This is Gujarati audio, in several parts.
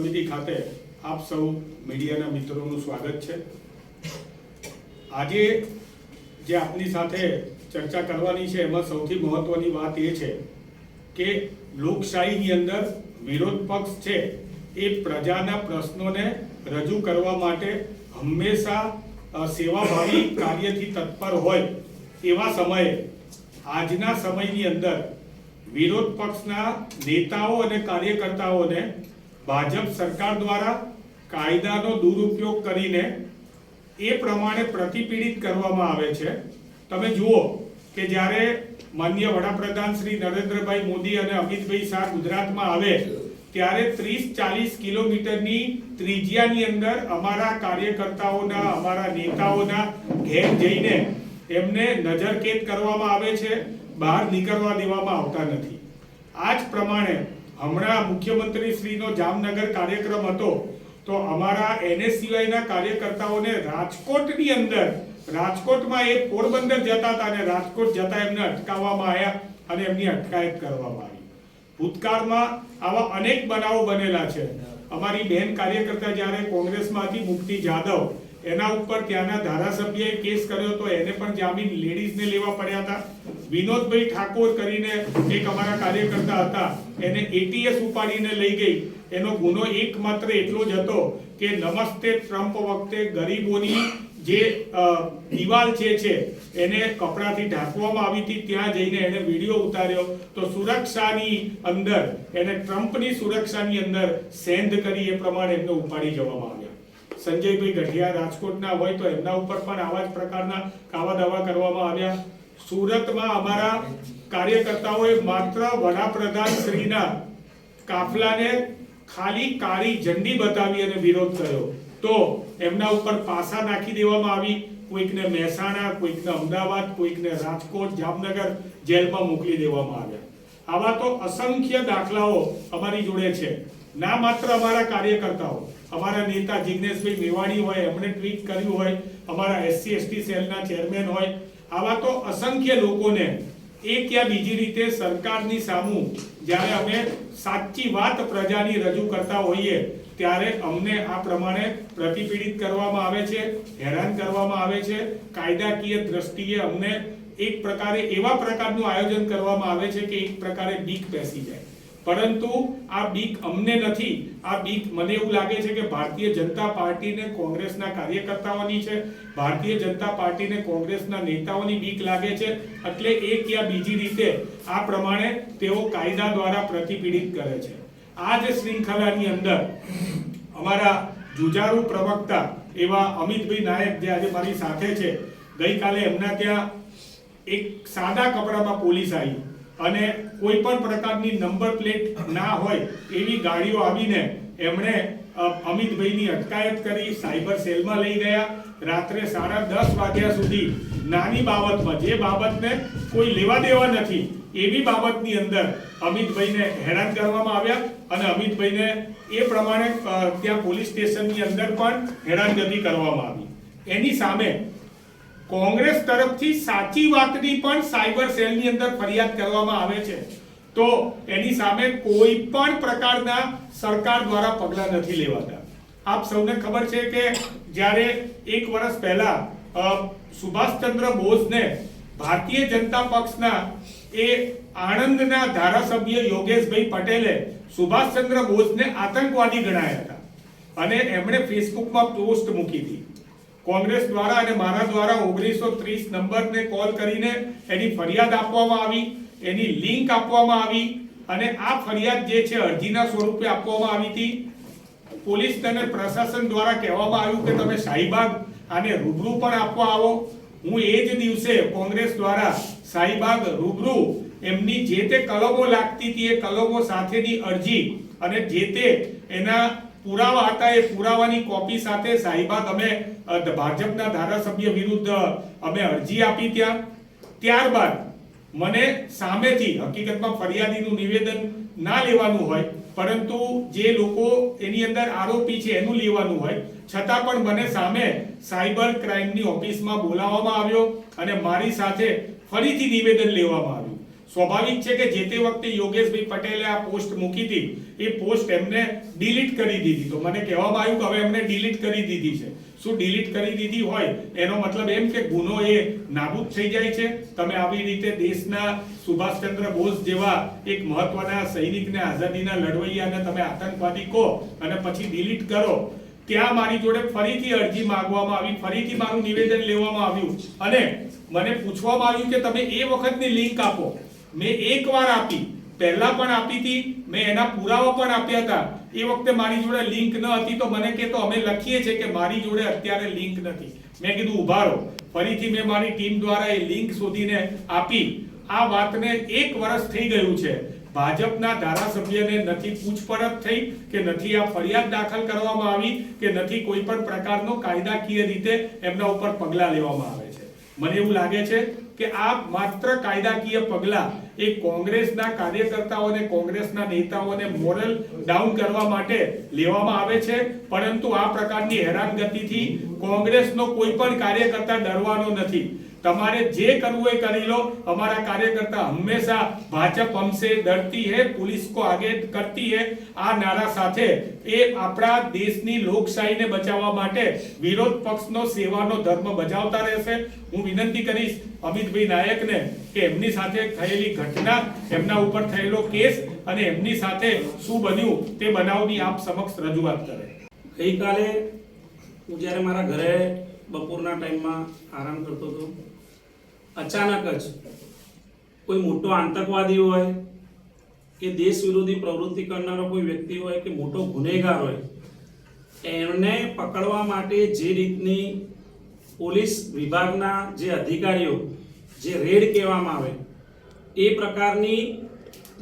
સમિતિ ખાતે આપ સૌ મીડિયાના મિત્રોનું સ્વાગત છે. આજે જે આપની સાથે ચર્ચા કરવાની છે, એમાં સૌથી મહત્વની વાત એ છે કે લોકશાહીની અંદર વિરોધ પક્ષ છે એ પ્રજાના પ્રશ્નોને રજૂ કરવા માટે હંમેશા સેવાભાવી કાર્યથી તત્પર હોય એવા સમયે આજના સમયની અંદર વિરોધ પક્ષના નેતાઓ અને કાર્યકર્તાઓને ભાજપ સરકાર દ્વારા કાયદાનો દુરુપયોગ કરીને એ પ્રમાણે પ્રતિપીડિત કરવામાં આવે છે. તમે જુઓ કે જ્યારે માન્ય વડાપ્રધાન શ્રી નરેન્દ્રભાઈ મોદી અને અમિતભાઈ શાહ ગુજરાતમાં આવે, ત્યારે ત્રીસ ચાલીસ કિલોમીટરની ત્રિજ્યાની અંદર અમારા કાર્યકર્તાઓના, અમારા નેતાઓના ઘેર જઈને એમને નજરકેદ કરવામાં આવે છે, બહાર નીકળવા દેવામાં આવતા નથી. આ જ પ્રમાણે હમણાં મુખ્યમંત્રી શ્રીનો જામનગર કાર્યક્રમ હતો, તો અમારા એનએસયુઆઈના કાર્યકર્તાઓને રાજકોટની અંદર, રાજકોટમાં એ પોરબંદર જતા હતા અને રાજકોટ જતા એમને અટકાવવામાં આવ્યા અને એમની અટકાયત કરવામાં આવી. ભૂતકાળમાં આવા અનેક બનાવો બનેલા છે. અમારી બહેન કાર્યકર્તા જ્યારે કોંગ્રેસમાંથી મુક્તિ જાદવ એના ઉપર ત્યાંના ધારાસભ્યએ કેસ કર્યો તો એને પણ જામીન લેડીઝને લેવા પડ્યા હતા. વિનોદભાઈ ઠાકોર કરીને એક અમારા કાર્યકર્તા હતા. એને એટીએસ ઉપાડીને લઈ ગઈ. એનો ગુનો એકમાત્ર એટલો જ હતો કે નમસ્તે ટ્રમ્પ વખતે ગરીબોની જે દિવાલ છે છે, એને કપડાથી ઢાંકવામાં આવી હતી. ત્યાં જઈને એને વીડિયો ઉતાર્યો તો સુરક્ષાની અંદર, એને ટ્રમ્પની સુરક્ષાની અંદર સેન્ધ કરી એ પ્રમાણે એમને ઉપાડી જવામાં આવ્યા સંજયભાઈ ગઢિયા રાજકોટના હોય તો એમના ઉપર પણ આવા જ પ્રકારના કાવા દાવા કરવામાં આવ્યા. સુરતમાં અમારા કાર્યકર્તાઓએ માત્ર વડાપ્રધાન શ્રીના કાફલાને ખાલી કાળી ઝંડી બતાવી અને વિરોધ કર્યો. તો એમના ઉપર પાસા નાખી દેવામાં આવી. કોઈકને મહેસાણા, કોઈકને અમદાવાદ, કોઈકને રાજકોટ, જામનગર જેલમાં મોકલી દેવામાં આવ્યા. આવા તો અસંખ્ય દાખલાઓ અમારી જોડે છે. ના માત્ર અમારા કાર્યકર્તાઓ અમારા નેતા જિગ્નેશભાઈ મેવાણી હોય, એમણે ટ્વીટ કર્યું હોય, અમારા એસસી એસટી સેલના ચેરમેન હોય, આવા તો અસંખ્ય લોકોને એક યા બીજી રીતે સરકારની સામું જ્યારે અમે સાચી વાત પ્રજાની રજૂ કરતા હોઈએ, ત્યારે અમને આ પ્રમાણે પ્રતિપીડિત કરવામાં આવે છે, હેરાન કરવામાં આવે છે, કાયદાકીય દ્રષ્ટિએ અમને એક પ્રકારે એવા પ્રકારનું આયોજન કરવામાં આવે છે કે એક પ્રકારે બીક બેસી જાય. પરંતુ આ બીક અમને નથી. આ બીક મને એવું લાગે છે કે ભારતીય જનતા પાર્ટીને કોંગ્રેસના કાર્યકર્તાઓની છે. ભારતીય જનતા પાર્ટીને કોંગ્રેસના નેતાઓની બીક લાગે છે. એટલે એક યા બીજી રીતે આ પ્રમાણે તેઓ કાયદા દ્વારા પ્રતિપીડિત કરે છે. આ જ શૃંખલાની અંદર અમારા જુજારુ પ્રવક્તા એવા અમિતભાઈ નાયક જે આજે મારી સાથે છે, ગઈકાલે એમના ત્યાં એક સાદા કપડામાં પોલીસ આવી. અને કોઈ પણ પ્રકારની નંબર પ્લેટ ના હોય એવી ગાડીઓ આવીને એમણે અમિતભાઈની અટકાયત કરી, સાયબર સેલમાં લઈ ગયા. રાત્રે સાડા દસ વાગ્યા સુધી નાની બાબતમાં, જે બાબતને કોઈ લેવા દેવા નથી, એવી બાબતની અંદર અમિતભાઈને હેરાન કરવામાં આવ્યા અને અમિતભાઈને એ પ્રમાણે ત્યાં પોલીસ સ્ટેશનની અંદર પણ હેરાનગતિ કરવામાં આવી. એની સામે કોંગ્રેસ તરફથી સાચી વાતની પણ સાયબર સેલની અંદર ફરિયાદ કરવામાં આવે છે. તો એની સામે કોઈ પણ પ્રકારના સરકાર દ્વારા પગલાં નથી લેવાતા. આપ સૌને ખબર છે કે જ્યારે એક વર્ષ પહેલા સુભાષચંદ્ર બોઝને ભારતીય જનતા પક્ષના એ આણંદના ધારાસભ્ય યોગેશભાઈ પટેલે સુભાષચંદ્ર બોઝને આતંકવાદી ગણાયા હતા. અને એમણે ફેસબુકમાં પોસ્ટ મૂકી હતી. કોંગ્રેસ દ્વારા અને મારા દ્વારા ઓગણીસો ત્રીસ નંબરને કોલ કરીને એની ફરિયાદ આપવામાં આવી, એની લિંક આપવામાં આવી અને આ ફરિયાદ જે છે અરજીના સ્વરૂપે આપવામાં આવી હતી. પોલીસ અને પ્રશાસન દ્વારા કહેવામાં આવ્યું કે તમે શાહીબાગ આને રૂબરૂ પણ આપવા આવો. હું એ જ દિવસે કોંગ્રેસ દ્વારા શાહીબાગ રૂબરૂ એમની જે તે કલમો લાગતી હતી એ કલમો સાથેની અરજી અને જે તે એના પુરાવા હતા, એ પુરાવાની કોપી સાથે સાહેબા અમે ભાજપના ધારાસભ્ય વિરુદ્ધ અમે અરજી આપી ત્યાં. ત્યારબાદ મને સામેથી હકીકતમાં ફરિયાદીનું નિવેદન ના લેવાનું હોય, પરંતુ જે લોકો એની અંદર આરોપી છે એનું લેવાનું હોય, છતાં પણ મને સામે સાયબર ક્રાઇમની ઓફિસમાં બોલાવવામાં આવ્યો અને મારી સાથે ફરીથી નિવેદન લેવામાં આવ્યું. સ્વાભાવિક છે કે જે તે વખતે યોગેશભાઈ પટેલે આ પોસ્ટ મૂકી હતી, એ પોસ્ટ એમને ડિલીટ કરી દીધી. તો મને કહેવામાં આવ્યું કે હવે એમને ડિલીટ કરી દીધી છે. શું ડિલીટ કરી દીધી હોય, એનો મતલબ એમ કે ગુનો એ નાબૂદ થઈ જાય છે. તમે આવી રીતે દેશના સુભાષચંદ્ર બોઝ જેવા એક મહત્વના સૈનિકને આઝાદીના લડવૈયાને તમે આતંકવાદી કહો અને પછી ડિલીટ કરો, ત્યાં મારી જોડે ફરીથી અરજી માંગવામાં આવી, ફરીથી મારું નિવેદન લેવામાં આવ્યું. અને મને પૂછવામાં આવ્યું કે તમે એ વખતની લિંક આપો. મેં એકવાર આપી. પહેલા પણ આપી હતી. મેં એના પુરાવા પણ આપ્યા હતા. એ વખતે મારી જોડે લિંક ન હતી તો મને કે તો અમે લખીએ છીએ કે મારી જોડે અત્યારે લિંક નથી. મેં કીધું, ઊભા રહો. ફરીથી મેં મારી ટીમ દ્વારા એ લિંક શોધીને આપી. આ વાતને એક વર્ષ થઈ ગયું છે. ભાજપના ધારાસભ્યને નથી પૂછપરછ થઈ કે નથી આ ફરિયાદ દાખલ કરવામાં આવી કે નથી કોઈ પણ પ્રકારનો કાયદાકીય રીતે એમના ઉપર પગલાં લેવામાં આવે છે. મને એવું લાગે છે કે આ માત્ર કાયદાકીય પગલાં એ કોંગ્રેસના કાર્યકર્તાઓને, કોંગ્રેસના નેતાઓને મોરલ ડાઉન કરવા માટે લેવામાં આવે છે. પરંતુ આ પ્રકારની હેરાનગતિથી કોંગ્રેસનો કોઈ પણ કાર્યકર્તા ડરવાનો નથી. તમારે જે કરવું એ કરી લો. અમારા કાર્યકર્તા હંમેશા ભાજપ હમસે ડરતી હે, પુલિસ કો આગે કરતી હે. આ નારા સાથે એ આપણા દેશની લોકશાહીને બચાવવા માટે વિરોધ પક્ષનો સેવાનો ધર્મ બજાવતા રહેશે. હું વિનંતી કરીશ અમિતભાઈ નાયકને કે એમની સાથે થયેલી ઘટના, એમના ઉપર થયેલો કેસ અને એમની સાથે શું બન્યું તે બનાવની આપ સમક્ષ રજૂઆત કરે. ગઈકાલે હું જ્યારે મારા ઘરે બપોરના ટાઈમમાં આરામ કરતો હતો. અચાનક જ કોઈ મોટો આતંકવાદી હોય કે દેશ વિરોધી પ્રવૃત્તિ કરનારો કોઈ વ્યક્તિ હોય કે મોટો ગુનેગાર હોય, એમને પકડવા માટે જે રીતની પોલીસ વિભાગના જે અધિકારીઓ, જે રેડ કહેવામાં આવે, એ પ્રકારની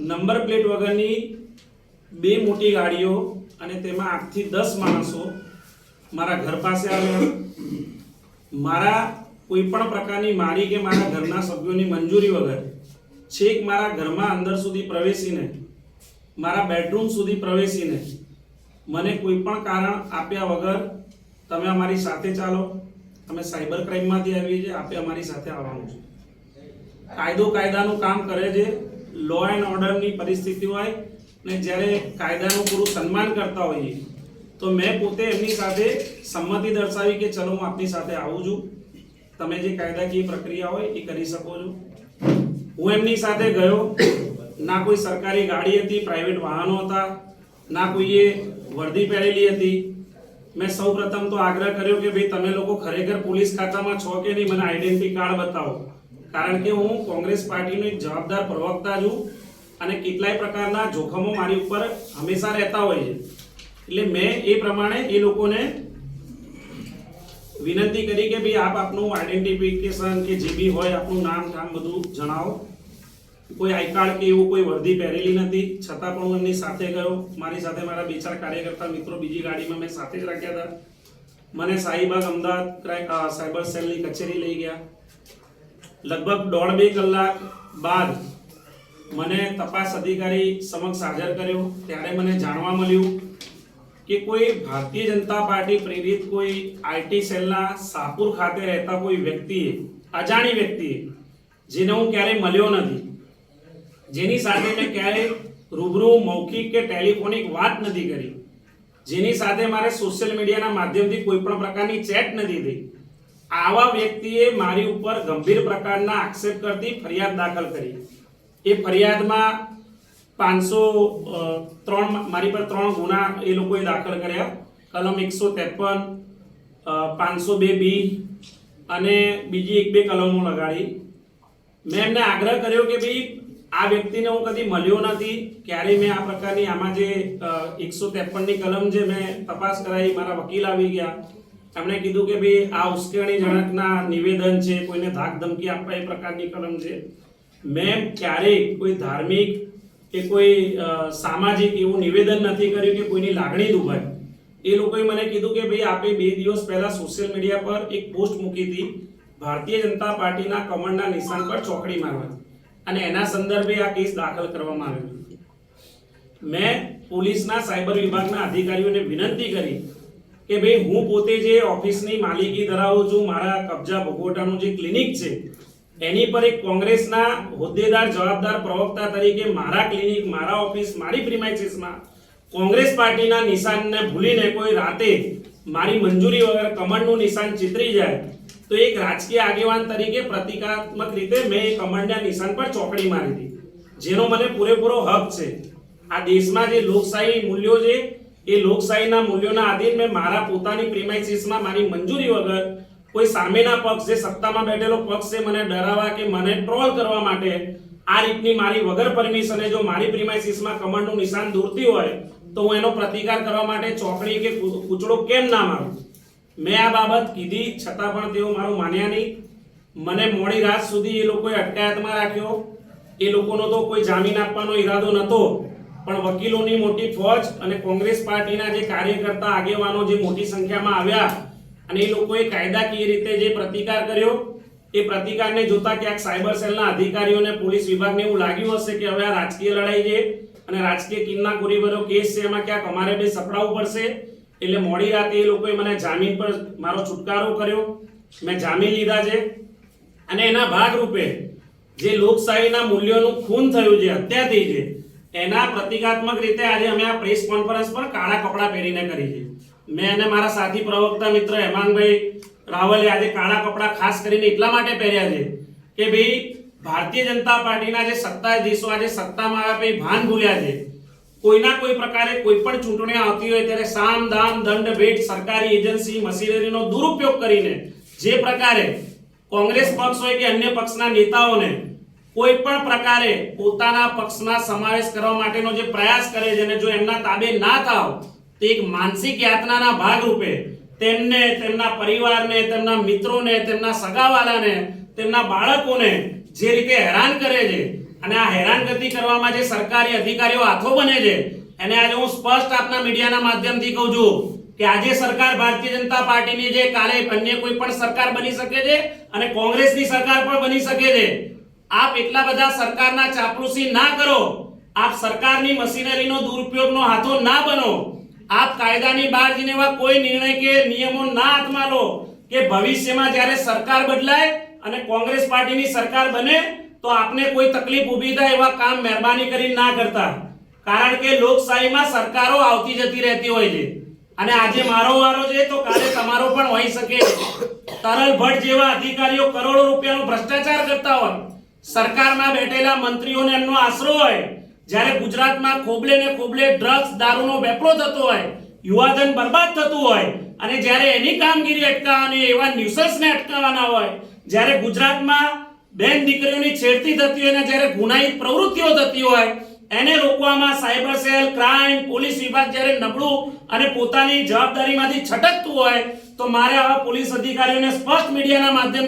નંબર પ્લેટ વગરની બે મોટી ગાડીઓ અને તેમાં આઠથી દસ માણસો મારા ઘર પાસે આવ્યા મારા કોઈ પણ પ્રકારની મારી કે મારા ઘરના સભ્યોની મંજૂરી વગર છેક મારા ઘરમાં અંદર સુધી પ્રવેશીને, મારા બેડરૂમ સુધી પ્રવેશીને મને કોઈ પણ કારણ આપ્યા વગર તમે અમારી સાથે ચાલો. અમે સાયબર ક્રાઇમમાંથી આવીએ છીએ, આપે અમારી સાથે આવવાનું છે. કાયદો કાયદાનું કામ કરે છે. લો એન્ડ ઓર્ડરની પરિસ્થિતિ હોય ને જ્યારે કાયદાનું પૂરું સન્માન કરતા હોઈએ તો મેં પોતે એમની સાથે સંમતિ દર્શાવી કે ચલો હું આપની સાથે આવું છું. તમે જે કાયદાકીય પ્રક્રિયા હોય એ કરી શકો છો. હું એમની સાથે ગયો. ના કોઈ સરકારી ગાડી હતી પ્રાઇવેટ વાહનો હતા, ના કોઈએ વર્દી પહેરેલી હતી. મેં સૌ પ્રથમ તો આગ્રહ કર્યો કે ભાઈ તમે લોકો ખરેખર પોલીસ ખાતામાં છો કે નહીં, મને આઈડેન્ટિટી કાર્ડ બતાવો. કારણ કે હું કોંગ્રેસ પાર્ટીનો એક જવાબદાર પ્રવક્તા છું અને કેટલાય પ્રકારના જોખમો મારી ઉપર હંમેશા રહેતા હોય છે. એટલે મેં એ પ્રમાણે એ લોકોને વિનંતી કરી કે ભાઈ આપ આપનું આઈડેન્ટિફિકેશન કે જે બી હોય, આપનું નામ ઠામ બધું જણાવો. કોઈ આઈ કાર્ડ કે એવું કોઈ વર્દી પહેરેલી નથી, છતાં પણ હું એમની સાથે ગયો. મારી સાથે મારા બે ચાર કાર્યકર્તા મિત્રો બીજી ગાડીમાં મેં સાથે જ રાખ્યા હતા. મને શાહીબાગ અમદાવાદ સાયબર સેલની કચેરી લઈ ગયા. લગભગ દોઢ બે કલાક બાદ મને તપાસ અધિકારી સમક્ષ હાજર કર્યો. ત્યારે મને જાણવા મળ્યું કે કોઈ ભારતીય જનતા પાર્ટી પ્રેરિત કોઈ આઈટી સેલના સાપુર ખાતે રહેતા કોઈ વ્યક્તિએ, અજાણી વ્યક્તિએ, જેને હું ક્યારેય મળ્યો નથી, જેની સાથે મેં ક્યારેય રૂબરૂ મૌખિક કે ટેલિફોનિક વાત નથી કરી, જેની સાથે મારે સોશિયલ મીડિયાના માધ્યમથી કોઈ પણ પ્રકારની ચેટ નથી થઈ, આવા વ્યક્તિએ મારી ઉપર ગંભીર પ્રકારના આક્ષેપ કરતી ફરિયાદ દાખલ કરી. એ ફરિયાદમાં પાંચસો ત્રણ મારી પર ત્રણ ગુના એ લોકોએ દાખલ કર્યા. કલમ એકસો ત્રેપન પાંચસો બે બી અને બીજી એક બે કલમો લગાડી. મેં એમને આગ્રહ કર્યો કે ભાઈ આ વ્યક્તિને હું કદી મળ્યો નથી. ક્યારેય મેં આ પ્રકારની આમાં જે એકસો ત્રેપનની કલમ જે મેં તપાસ કરાવી, મારા વકીલ આવી ગયા. એમણે કીધું કે ભાઈ આ ઉશ્કેરણીજનકના નિવેદન છે, કોઈને ધાક ધમકી આપવા એ પ્રકારની કલમ છે. મેં ક્યારેય કોઈ ધાર્મિક કે કોઈ સામાજિક એવું નિવેદન નથી કર્યું કે કોઈની લાગણી દુભાય. એ લોકોએ મને કીધું કે ભાઈ, આપે બે દિવસ પહેલા સોશિયલ મીડિયા પર એક પોસ્ટ મૂકી હતી, ભારતીય જનતા પાર્ટીના કમળના નિશાન પર ચોકડી મારવા અને એના સંદર્ભે આ કેસ દાખલ કરવામાં આવ્યો મેં પોલીસના સાયબર વિભાગના અધિકારીઓને વિનંતી કરી કે ભાઈ, હું પોતે જે ઓફિસની માલિકી ધરાવું છું, મારા કબજા ભોગવટાનું જે ક્લિનિક છે એની પર એક કોંગ્રેસના હોદ્દેદાર, જવાબદાર પ્રવક્તા તરીકે મારા ક્લિનિક, મારા ઓફિસ, મારી પ્રિમાઇસીસમાં કોંગ્રેસ પાર્ટીના નિશાનને ભૂલીને કોઈ રાતે મારી મંજૂરી વગર કમળનું નિશાન ચિતરી જાય, તો એક રાજકીય આગેવાન તરીકે પ્રતિકાત્મક રીતે મેં એ કમળના નિશાન પર ચોકડી મારી હતી, જેનો મને પૂરેપૂરો હક છે. આ દેશમાં જે લોકશાહી મૂલ્યો છે, એ લોકશાહીના મૂલ્યોના આધીન મેં મારા પોતાની પ્રિમાઇસીસમાં મારી મંજૂરી વગર કોઈ સામેના પક્ષ, જે સત્તામાં બેઠેલો પક્ષ છે, મને ડરાવવા કે મને ટ્રોલ કરવા માટે આ રીતની મારી વગર પરમિશને જો મારી પ્રિમાઇસીસમાં કમળનું નિશાન દૂરતી હોય, તો હું એનો પ્રતિકાર કરવા માટે ચોકડી કૂ- કૂચડો કેમ ના મારું? મેં આ બાબત કીધી, છતાં પણ તેઓ મારું માન્યા નહીં. મને મોડી રાત સુધી એ લોકોએ અટકાયતમાં રાખ્યો. એ લોકોનો તો કોઈ જામીન આપવાનો ઈરાદો નહોતો. પણ વકીલોની મોટી ફોજ અને કોંગ્રેસ પાર્ટીના જે કાર્યકર્તા આગેવાનો જે મોટી સંખ્યામાં આવ્યા અને એ લોકોએ કાયદાકીય રીતે જે પ્રતિકાર કર્યો, એ પ્રતિકારને જોતા ક્યાંક સાયબર સેલના અધિકારીઓને પોલીસ વિભાગને એવું લાગ્યું હશે કે હવે આ રાજકીય લડાઈ છે અને રાજકીય કિન્નાખોરી ભર્યો કેસ છે, એમાં ક્યાંક અમારે બે સપડાવવું પડશે. એટલે મોડી રાતે એ લોકોએ મને જામીન પર મારો છુટકારો કર્યો. મેં જામીન લીધા છે. અને એના ભાગરૂપે જે લોકશાહીના મૂલ્યોનું ખૂન થયું છે, હત્યા થઈ છે, એના પ્રતિકાત્મક રીતે આજે અમે આ પ્રેસ કોન્ફરન્સ પર કાળા કપડાં પહેરીને કરી છે. મેં અને મારા સાથી પ્રવક્તા મિત્ર હેમાંગભાઈ રાવલે આજે કાળા કપડાં ખાસ કરીને એટલા માટે પહેર્યા છે કે ભાઈ, ભારતીય જનતા પાર્ટીના જે સત્તાધીશો આજે સત્તામાં આવ્યા પછી ભાન ભૂલ્યા છે. કોઈના કોઈ પ્રકારે કોઈ પણ ચૂંટણી આવતી હોય ત્યારે સામ, દામ, દંડ, ભેટ, સરકારી એજન્સી, મશીનરીનો દુરુપયોગ કરીને જે પ્રકારે કોંગ્રેસ પક્ષ હોય કે અન્ય પક્ષના નેતાઓને કોઈ પણ પ્રકારે પોતાના પક્ષના સમાવેશ કરવા માટેનો જે પ્રયાસ કરે છે અને જો એમના તાબે ના થાવ તો એક માનસિક યાતનાના ભાગરૂપે તેમને, તેમના પરિવારને, તેમના મિત્રોને, તેમના સગાવાલાને, તેમના બાળકોને જે રીતે હેરાન કરે છે અને આ હેરાનગતિ કરવામાં જે સરકારી અધિકારીઓ હાથો બને છે, એને આજે હું સ્પષ્ટ આપના મીડિયાના માધ્યમથી કહું છું કે આજે સરકાર ભારતીય જનતા પાર્ટીની જે કાલે અન્ય કોઈ પણ સરકાર બની શકે છે અને કોંગ્રેસની સરકાર પણ બની શકે છે. આપ એટલા બધા સરકારના ચાપલુસી ના કરો, આપ સરકારની મશીનરીનો દુરુપયોગનો હાથો ના બનો આપ કાયદાની બહાર જઈને એવા કોઈ નિર્ણય કે નિયમો ના હાથમાં લો કે ભવિષ્યમાં જ્યારે સરકાર બદલાય અને કોંગ્રેસ પાર્ટીની સરકાર બને, તો આપને કોઈ તકલીફ ઊભી થાય એવા કામ મહેરબાની કરીને ના કરતા. કારણ કે લોકશાહીમાં સરકારો આવતી જતી રહેતી હોય છે. અને આજે મારો વારો છે તો કાલે તમારો પણ હોઈ શકે. તરલ ભટ્ટ જેવા અધિકારીઓ કરોડો રૂપિયાનો ભ્રષ્ટાચાર કરતા હોય. સરકારમાં બેઠેલા મંત્રીઓને એમનો આશરો હોય. જ્યારે ગુજરાતમાં ખોબલે ને ખોબલે ડ્રગ્સ દારૂનો વેપરો થતો હોય, યુવાધન બરબાદ થતું હોય, અને જ્યારે એની કામગીરી અટકાવવાની, એવા ન્યુસર્સને અટકાવવાના હોય, જ્યારે ગુજરાતમાં બેન દીકરીઓની છેડતી થતી હોય અને જ્યારે ગુનાહિત પ્રવૃત્તિઓ થતી હોય, એને રોકવામાં સાયબર સેલ ક્રાઇમ પોલીસ વિભાગ જ્યારે નબળું અને પોતાની જવાબદારીમાંથી છટકતું હોય, તો મારે આવા પોલીસ અધિકારીઓને સ્પષ્ટ મીડિયાના માધ્યમથી